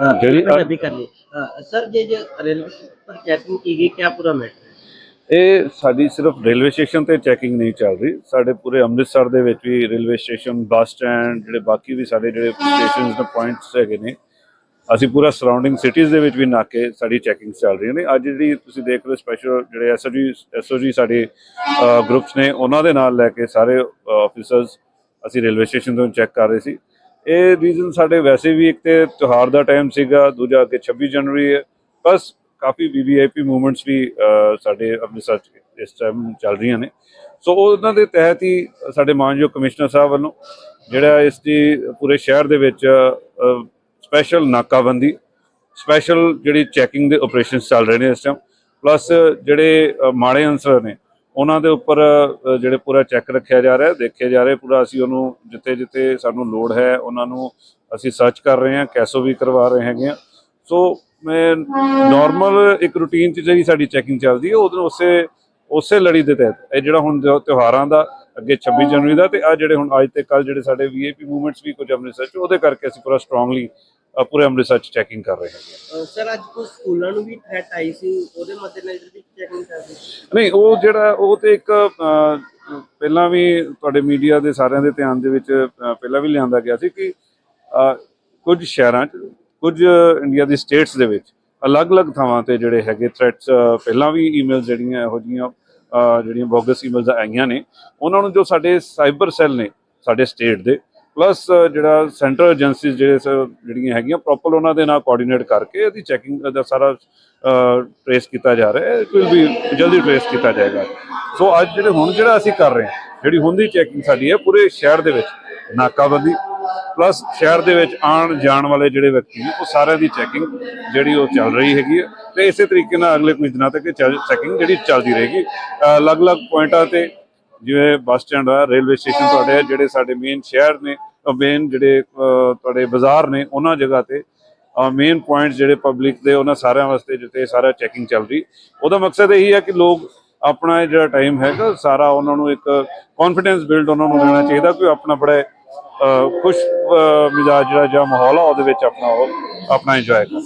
हाँ, ਜਿਹੜੀ मैंने अभी कर ली हाँ, सर ये जो रेलवे पर चेकिंग की गई क्या पूरा मैटर है ਇਹ ਸਾਡੀ ਸਿਰਫ ਰੇਲਵੇ ਸਟੇਸ਼ਨ ਤੇ ਚੈਕਿੰਗ ਨਹੀਂ ਚੱਲ ਰਹੀ ਸਾਡੇ ਪੂਰੇ ਅੰਮ੍ਰਿਤਸਰ ਦੇ ਵਿੱਚ ਵੀ ਰੇਲਵੇ ਸਟੇਸ਼ਨ ਬੱਸ ਸਟੈਂਡ ਜਿਹੜੇ ਬਾਕੀ ਵੀ ਸਾਡੇ ਜਿਹੜੇ ਸਟੇਸ਼ਨਸ ਦੇ ਪੁਆਇੰਟਸ ਹੈਗੇ ਨੇ ਅਸੀਂ ਪੂਰਾ ਸਰਾਊਂਡਿੰਗ ਸਿਟੀਜ਼ ਦੇ ਵਿੱਚ ਵੀ ਨਾਕੇ ਸਾਡੀ ਚੈਕਿੰਗ ਚੱਲ ਰਹੀ ਨੇ ਅੱਜ ਜਿਹੜੀ ਤੁਸੀਂ ਦੇਖ ਰਹੇ ਸਪੈਸ਼ਲ ਜਿਹੜੇ ਐਸਓਜੀ ਐਸਓਜੀ ਸਾਡੇ ਗਰੁੱਪਸ ਨੇ ਉਹਨਾਂ ਦੇ ਨਾਲ ਲੈ ਕੇ ਸਾਰੇ ਆਫੀਸਰਸ ਅਸੀਂ ਰੇਲਵੇ ਸਟੇਸ਼ਨ ਤੋਂ ਚੈੱਕ ਕਰ ਰਹੇ ਸੀ ਇਹ ਰੀਜ਼ਨ ਸਾਡੇ ਵੈਸੇ ਵੀ ਇੱਕ ਤੇ ਤਿਉਹਾਰ ਦਾ ਟਾਈਮ ਸੀਗਾ, ਦੂਜਾ ਕਿ 26 ਜਨਵਰੀ ਹੈ। ਬਸ ਕਾਫੀ ਵੀਵੀਆਈਪੀ ਮੂਵਮੈਂਟਸ ਵੀ ਸਾਡੇ ਅੰਮ੍ਰਿਤਸਰ 'ਚ ਇਸ ਟਾਈਮ ਚੱਲ ਰਹੀਆਂ ਨੇ। ਸੋ ਉਹਨਾਂ ਦੇ ਤਹਿਤ ਹੀ ਸਾਡੇ ਮਾਨਯੋਗ ਕਮਿਸ਼ਨਰ ਸਾਹਿਬ ਵੱਲੋਂ ਜਿਹੜਾ ਇਸ ਦੀ ਪੂਰੇ ਸ਼ਹਿਰ ਦੇ ਵਿੱਚ ਸਪੈਸ਼ਲ ਨਾਕਾਬੰਦੀ ਸਪੈਸ਼ਲ ਜਿਹੜੀ ਚੈਕਿੰਗ ਦੇ ਆਪਰੇਸ਼ਨਸ ਚੱਲ ਰਹੇ ਨੇ ਇਸ ਟਾਈਮ ਪਲੱਸ ਜਿਹੜੇ ਮਾੜੇ ਅਨਸਰ ਨੇ ਉਹਨਾਂ ਦੇ ਉੱਪਰ ਅ, ਜਿਹੜੇ ਪੂਰਾ ਚੈੱਕ ਰੱਖਿਆ ਜਾ ਰਿਹਾ ਦੇਖਿਆ ਜਾ ਰਿਹਾ ਪੂਰਾ ਅਸੀਂ ਉਹਨੂੰ ਜਿੱਥੇ ਜਿੱਥੇ ਸਾਨੂੰ ਲੋੜ ਹੈ ਉਹਨਾਂ ਨੂੰ ਅਸੀਂ ਸਰਚ ਕਰ ਰਹੇ ਹਾਂ ਕੈਸੋ ਵੀ ਕਰਵਾ ਰਹੇ ਹੈਗੇ ਆ ਸੋ ਮੈਂ ਨਾਰਮਲ ਇੱਕ ਰੂਟੀਨ 'ਚ ਜਿਹੜੀ ਸਾਡੀ ਚੈਕਿੰਗ ਚੱਲਦੀ ਹੈ ਉਹਦੇ ਉਸੇ ਉਸੇ ਲੜੀ ਦੇ ਤਹਿਤ। ਇਹ ਜਿਹੜਾ ਹੁਣ ਤਿਉਹਾਰਾਂ ਦਾ ਅੱਗੇ 26 ਜਨਵਰੀ ਦਾ ਤੇ ਆ ਜਿਹੜੇ ਹੁਣ ਅੱਜ ਤੇ ਕੱਲ ਜਿਹੜੇ ਸਾਡੇ ਵੀਆਈਪੀ ਮੂਵਮੈਂਟਸ ਵੀ ਕੁਝ ਅੰਮ੍ਰਿਤਸਰ 'ਚ ਉਹਦੇ ਕਰਕੇ ਅਸੀਂ ਪੂਰਾ ਸਟਰੋਂਗਲੀ ਪੂਰੇ ਅੰਮ੍ਰਿਤਸਰ 'ਚ ਚੈਕਿੰਗ ਕਰ ਰਹੇ ਹੈਗੇ ਸਰ ਅੱਜ ਕੁਝ ਸਕੂਲਾਂ ਨੂੰ ਵੀ ਥ੍ਰੈਟ ਆਈ ਸੀ? ਉਹਦੇ ਮੱਦੇਨਜ਼ਰ ਵੀ ਚੈਕਿੰਗ ਕਰ ਨਹੀਂ, ਉਹ ਜਿਹੜਾ, ਉਹ ਤੇ ਇੱਕ ਪਹਿਲਾਂ ਵੀ ਤੁਹਾਡੇ ਮੀਡੀਆ ਦੇ ਸਾਰਿਆਂ ਦੇ ਧਿਆਨ ਦੇ ਵਿੱਚ ਪਹਿਲਾਂ ਵੀ ਲਿਆਂਦਾ ਗਿਆ ਸੀ ਕਿ ਕੁਝ ਸ਼ਹਿਰਾਂ 'ਚ, ਕੁਝ ਇੰਡੀਆ ਦੀ ਸਟੇਟਸ ਦੇ ਵਿੱਚ ਅਲੱਗ-ਅਲੱਗ ਥਾਵਾਂ ਤੇ ਜਿਹੜੇ ਹੈਗੇ ਥ੍ਰੈਟਸ ਪਹਿਲਾਂ ਵੀ ਈਮੇਲ ਜਿਹੜੀਆਂ ਇਹੋ ਜਿਹੀਆਂ ਜਿਹੜੀਆਂ ਬੋਗਸ ਈਮੇਲਸ ਆਈਆਂ ਨੇ, ਉਹਨਾਂ ਨੂੰ ਜੋ ਸਾਡੇ ਸਾਈਬਰ ਸੈੱਲ ਨੇ, ਸਾਡੇ ਸਟੇਟ ਦੇ ਪਲੱਸ ਜਿਹੜਾ ਸੈਂਟਰਲ ਏਜੰਸੀਜ਼ ਜਿਹੜੇ ਸ- ਜਿਹੜੀਆਂ ਹੈਗੀਆਂ ਪ੍ਰੋਪਰ ਉਹਨਾਂ ਦੇ ਨਾਲ ਕੋਆਰਡੀਨੇਟ ਕਰਕੇ ਇਹਦੀ ਚੈਕਿੰਗ ਦਾ ਸਾਰਾ ਟ੍ਰੇਸ ਕੀਤਾ ਜਾ ਰਿਹਾ ਹੈ। ਕੋਈ ਵੀ ਜਲਦੀ ਟ੍ਰੇਸ ਕੀਤਾ ਜਾਏਗਾ। ਸੋ ਅੱਜ ਜਿਹੜੇ ਹੁਣ ਜਿਹੜਾ ਅਸੀਂ ਕਰ ਰਹੇ ਹਾਂ, ਜਿਹੜੀ ਹੁਣ ਦੀ ਚੈਕਿੰਗ ਸਾਡੀ ਹੈ, ਪੂਰੇ ਸ਼ਹਿਰ ਦੇ ਵਿੱਚ, ਨਾਕਾਬੰਦੀ ਪਲੱਸ ਸ਼ਹਿਰ ਦੇ ਵਿੱਚ ਆਉਣ ਜਾਣ ਵਾਲੇ ਜਿਹੜੇ ਵਿਅਕਤੀ ਨੇ, ਉਹ ਸਾਰਿਆਂ ਦੀ ਚੈਕਿੰਗ ਜਿਹੜੀ ਉਹ ਚੱਲ ਰਹੀ ਹੈਗੀ ਹੈ। ਤੇ ਇਸੇ ਤਰੀਕੇ ਨਾਲ ਅਗਲੇ ਕੁਝ ਦਿਨਾਂ ਤੱਕ ਚੈਕਿੰਗ ਜਿਹੜੀ ਚੱਲਦੀ ਰਹੇਗੀ। ਅਲੱਗ-ਅਲੱਗ ਪੁਆਇੰਟਾਂ ਤੇ ਜਿਵੇਂ ਬੱਸ ਸਟੈਂਡ ਆ ਰੇਲਵੇ ਸਟੇਸ਼ਨ ਤੁਹਾਡੇ ਆ, ਜਿਹੜੇ ਸਾਡੇ ਮੇਨ ਸ਼ਹਿਰ ਨੇ ਮੇਨ ਜਿਹੜੇ ਤੁਹਾਡੇ ਬਾਜ਼ਾਰ ਨੇ ਉਹਨਾਂ ਜਗ੍ਹਾ ਤੇ ਮੇਨ ਪੁਆਇੰਟਸ ਜਿਹੜੇ ਪਬਲਿਕ ਦੇ ਉਹਨਾਂ ਸਾਰਿਆਂ ਵਾਸਤੇ ਜਿੱਥੇ ਸਾਰਾ ਚੈਕਿੰਗ ਚੱਲ ਰਹੀ। ਉਹਦਾ ਮਕਸਦ ਇਹੀ ਹੈ ਕਿ ਲੋਕ ਆਪਣਾ ਜਿਹੜਾ ਟਾਈਮ ਹੈਗਾ ਸਾਰਾ ਉਹਨਾਂ ਨੂੰ ਇੱਕ ਕੌਨਫੀਡੈਂਸ ਬਿਲਡ ਉਹਨਾਂ ਨੂੰ ਦੇਣਾ ਚਾਹੀਦਾ ਕਿ ਆਪਣਾ ਬੜਾ ਖੁਸ਼ ਮਿਜਾਜ ਜਿਹੜਾ ਜਾਂ ਮਾਹੌਲ ਆ ਉਹਦੇ ਵਿੱਚ ਆਪਣਾ ਉਹ ਆਪਣਾ ਇੰਜੋਏ ਕਰ